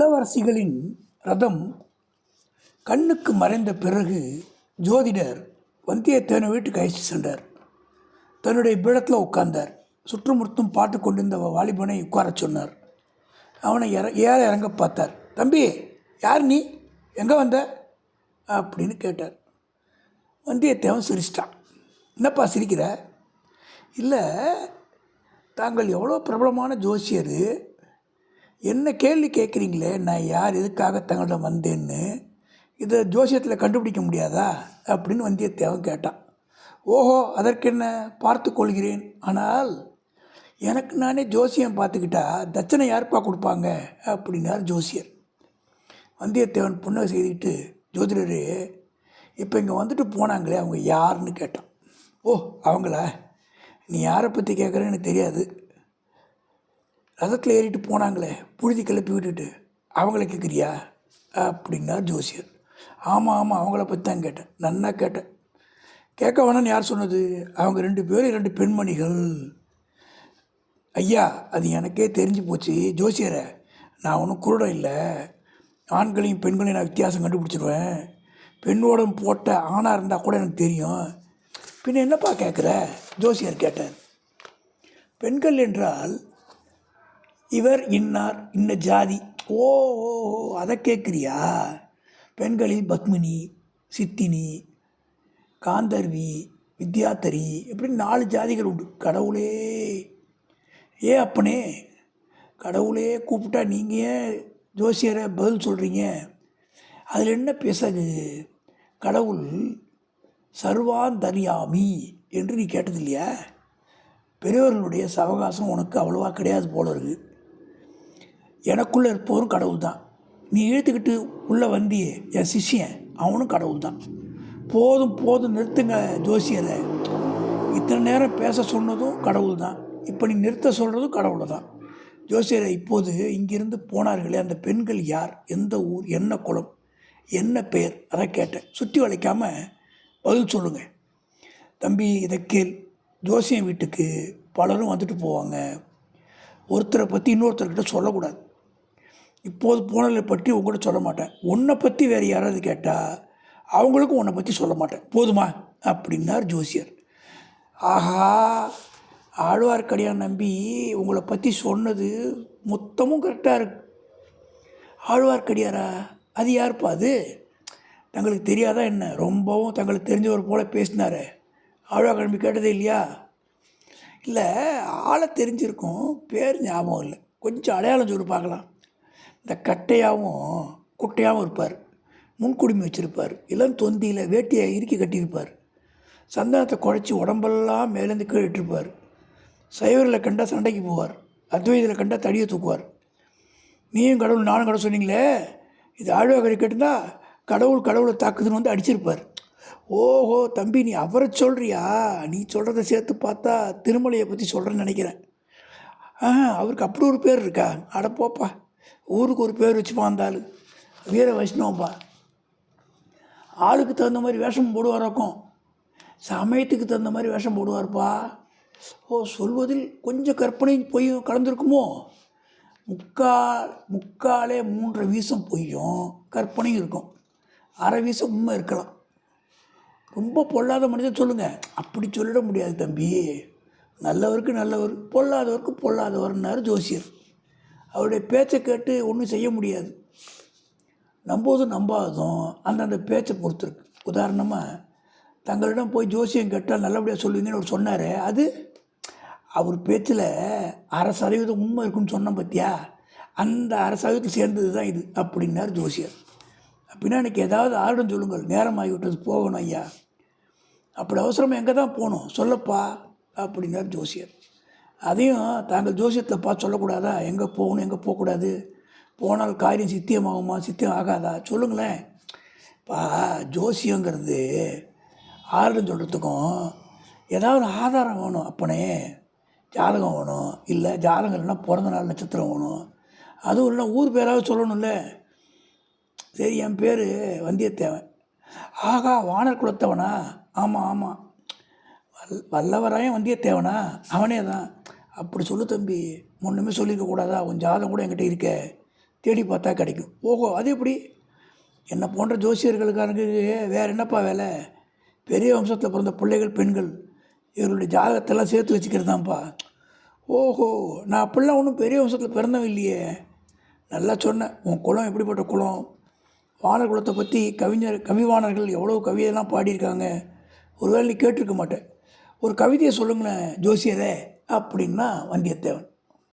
இளவரசிகளின் ரதம் கண்ணுக்கு மறைந்த பிறகு ஜோதிடர் வந்தியத்தேவனை வீட்டுக்கு அழைத்து சென்றார். தன்னுடைய பீடத்தில் உட்கார்ந்தார். சுற்றுமுற்றும் பாட்டு கொண்டிருந்த வாலிபனை உட்காரச் சொன்னார். அவனை இற ஏற இறங்க பார்த்தார். தம்பி யார் நீ? எங்கே வந்த? அப்படின்னு கேட்டார். வந்தியத்தேவன் சிரிச்சிட்டான். என்னப்பா சிரிக்கிற? இல்லை தாங்கள் எவ்வளோ பிரபலமான ஜோசியர். என்ன கேள்வி கேட்குறீங்களே? நான் யார்? எதுக்காக தங்களிடம் வந்தேன்னு? இதை ஜோசியத்தில் கண்டுபிடிக்க முடியாதா? அப்படின்னு வந்தியத்தேவன் கேட்டான். ஓஹோ அதற்கென்ன? பார்த்து கொள்கிறேன். ஆனால் எனக்கு நானே ஜோசியம் பார்த்துக்கிட்டா தட்சணை யாருப்பா கொடுப்பாங்க? அப்படின்னார் ஜோசியர். வந்தியத்தேவன் புன்னகை செய்துக்கிட்டு ஜோதிடரே இப்போ இங்கே வந்துட்டு போனாங்களே அவங்க யாருன்னு கேட்டான். ஓ அவங்களா? நீ யாரை பற்றி கேட்குறேன்னு எனக்கு தெரியாது. ரதத்தில் ஏறிட்டு போனாங்களே புழுதி கிளப்பி விட்டுட்டு அவங்கள கேட்குறியா அப்படின்னார் ஜோசியர். ஆமாம் ஆமாம் அவங்கள பற்றி தான் கேட்டேன். நன்னா கேட்டேன். கேட்க வேணாம்னு யார் சொன்னது? அவங்க ரெண்டு பேரும் ரெண்டு பெண்மணிகள். ஐயா அது எனக்கே தெரிஞ்சு போச்சு. ஜோசியரை நான் ஒன்றும் குருடம் இல்லை. ஆண்களையும் பெண்களையும் நான் வித்தியாசம் கண்டுபிடிச்சிருவேன். பெண்ணோட போட்ட ஆணாக இருந்தால் கூட எனக்கு தெரியும். பின்ன என்னப்பா கேட்குற ஜோசியர் கேட்டார் பெண்கள் என்றால் இவர் இன்னார் இன்ன ஜாதி. ஓ ஓ ஓ, அதை கேட்குறியா? பெண்களில் பத்மினி சித்தினி காந்தர்வி வித்யாத்தரி இப்படி நாலு ஜாதிகள் உண்டு. கடவுளே. ஏ அப்பனே கடவுளே கூப்பிட்டா நீங்கள் ஏன் ஜோசியரை பதில் சொல்கிறீங்க அதில் என்ன பிசகு கடவுள் சர்வாந்தரியாமி என்று நீ கேட்டது இல்லையா பெரியவர்களுடைய சவகாசம் உனக்கு அவ்வளோவா கிடையாது போல இருக்குது எனக்குள்ளே இருப்பவரும் கடவுள் தான் நீ இழுத்துக்கிட்டு உள்ளே வந்தியே என் சிஷ்யன் அவனும் கடவுள் தான் போதும் போதும் நிறுத்துங்க ஜோசியரை. இத்தனை நேரம் பேச சொன்னதும் கடவுள் தான் இப்போ நீ நிறுத்த சொல்கிறதும் கடவுள் தான் ஜோசியரை இப்போது இங்கிருந்து போனார்களே அந்த பெண்கள் யார்? எந்த ஊர்? என்ன குலம் என்ன பெயர்? அதை கேட்டேன். சுற்றி வளைக்காமல் பதில் சொல்லுங்கள் தம்பி இதை கேள். ஜோசியம் வீட்டுக்கு பலரும் வந்துட்டு போவாங்க. ஒருத்தரை பற்றி இன்னொருத்தர்கிட்ட சொல்லக்கூடாது. இப்போது போனதை பற்றி உங்கள்கிட்ட சொல்ல மாட்டேன். உன்னை பற்றி வேறு யாராவது கேட்டால் அவங்களுக்கும் உன்னை பற்றி சொல்ல மாட்டேன். போதுமா? அப்படின்னார் ஜோசியர். ஆஹா ஆழ்வார்க்கடியான் நம்பி உங்களை பற்றி சொன்னது மொத்தமும் கரெக்டாக இருக்கு. ஆழ்வார்க்கடியாரா? அது யார்ப்பா அது? தங்களுக்கு தெரியாதா என்ன? ரொம்பவும் தங்களுக்கு தெரிஞ்சவர் போல் பேசினாரே. ஆழ்வார்க்கடியான் கேட்டதே இல்லையா? இல்லை ஆளை தெரிஞ்சிருக்கும். பேர் ஞாபகம் இல்லை. கொஞ்சம் அடையாளம் சொல்லி பார்க்கலாம். இந்த கட்டையாகவும் குட்டையாகவும் இருப்பார். முன்குடுமி வச்சுருப்பார். இளம் தொந்தியில் வேட்டியை இறுக்கி கட்டியிருப்பார். சந்தனத்தை குழச்சி உடம்பெல்லாம் மேலேருந்து கீழே இட்டிருப்பார். சைவரில் கண்டால் சண்டைக்கு போவார். அத்வைதில் கண்டால் தடியை தூக்குவார். நீயும் கடவுள் நானும் கடவுள் சொன்னீங்களே? இது ஆழ்வாக்கரை கேட்டுந்தா கடவுள் கடவுளை தாக்குதுன்னு வந்து அடிச்சிருப்பார். ஓஹோ தம்பி நீ அவரை சொல்கிறியா நீ சொல்கிறத சேர்த்து பார்த்தா திருமலையை பற்றி சொல்கிறேன்னு நினைக்கிறேன். ஆ அவருக்கு அப்படி ஒரு பேர் இருக்கா? அட போப்பா. ஊருக்கு ஒரு பேர் வச்சுப்பா அந்த ஆள் வீர வைஷ்ணவப்பா ஆளுக்கு தகுந்த மாதிரி வேஷம் போடுவாராக்கும் சமயத்துக்கு தகுந்த மாதிரி வேஷம் போடுவார்ப்பா. ஓ சொல்வதில் கொஞ்சம் கற்பனை பொய் கலந்துருக்குமோ? முக்கால் முக்காலே மூன்றரை வீசம் பொய்யும். கற்பனையும் இருக்கும். அரை வீசம் உண்மை இருக்கலாம். ரொம்ப பொல்லாத மனிதன் சொல்லுங்கள் அப்படி சொல்லிட முடியாது தம்பி. நல்லவருக்கு நல்லவர் பொல்லாதவருக்கு பொல்லாதவர்னார் ஜோசியர். அவருடைய பேச்சை கேட்டு ஒன்றும் செய்ய முடியாது. நம்புவதும் நம்பாததும் அந்தந்த பேச்சை பொறுத்துருக்கு. உதாரணமாக தங்களிடம் போய் ஜோசியம் கேட்டால் நல்லபடியாக சொல்லுவீங்கன்னு அவர் சொன்னார். அது அவர் பேச்சில் அரை சதவீதம் உண்மை இருக்குன்னு சொன்னோம் பார்த்தியா அந்த அரை சேர்ந்தது தான் இது அப்படின்னார் ஜோசியர். அப்படின்னா எனக்கு ஏதாவது ஆர்டர் சொல்லுங்கள் நேரம் ஆகிவிட்டது போகணும் ஐயா. அப்படி அவசரமாக எங்கே தான் போகணும் சொல்லப்பா அப்படின்னார் ஜோசியர். அதையும் தாங்கள் ஜோசியத்தில் பார்த்து சொல்லக்கூடாதா? எங்கே போகணும் எங்கே போகக்கூடாது? போனால் காரியம் சித்தியமாகுமா? சித்தியம் ஆகாதா? சொல்லுங்களேன். பா ஜோசியங்கிறது ஆறுன்னு சொல்கிறதுக்கும் ஏதாவது ஆதாரம் வேணும் அப்பனே. ஜாதகம் வேணும். இல்லை ஜாதகம் இல்லைன்னா பிறந்த நாள் நட்சத்திரம் வேணும். அதுவும் இல்லைன்னா ஊர் பேராவது சொல்லணும்ல. சரி என் பேர் வந்தியத்தேவன். ஆகா வானர் குலத்தவனா? ஆமாம் ஆமாம் வல் வல்லவராயன் வந்தியத்தேவனா? அவனே தான் அப்படி சொல்லு தம்பி ஒன்றுமே சொல்லியிருக்கக்கூடாதா உன் ஜாதகம் கூட என்கிட்ட இருக்க. தேடி பார்த்தா கிடைக்கும். ஓஹோ அது எப்படி? என்னை போன்ற ஜோசியர்களுக்காரங்க வேறு என்னப்பா வேலை? பெரிய வம்சத்தில் பிறந்த பிள்ளைகள் பெண்கள் இவர்களுடைய ஜாதகத்தெல்லாம் சேர்த்து வச்சுக்கிறதாம்ப்பா. ஓஹோ நான் அப்படிலாம் ஒன்றும் பெரிய வம்சத்தில் பிறந்தவன் இல்லையே. நல்லா சொன்னேன் உன் குளம் எப்படிப்பட்ட குளம் வானர் குலத்தை பற்றி கவிஞர் கவிவாணர்கள் எவ்வளோ கவிதையெல்லாம் பாடியிருக்காங்க? ஒருவேளை நீ கேட்டிருக்க மாட்டேன். ஒரு கவிதையை சொல்லுங்களேன் ஜோசியரே. அப்படின்னா வந்தியத்தேவன்.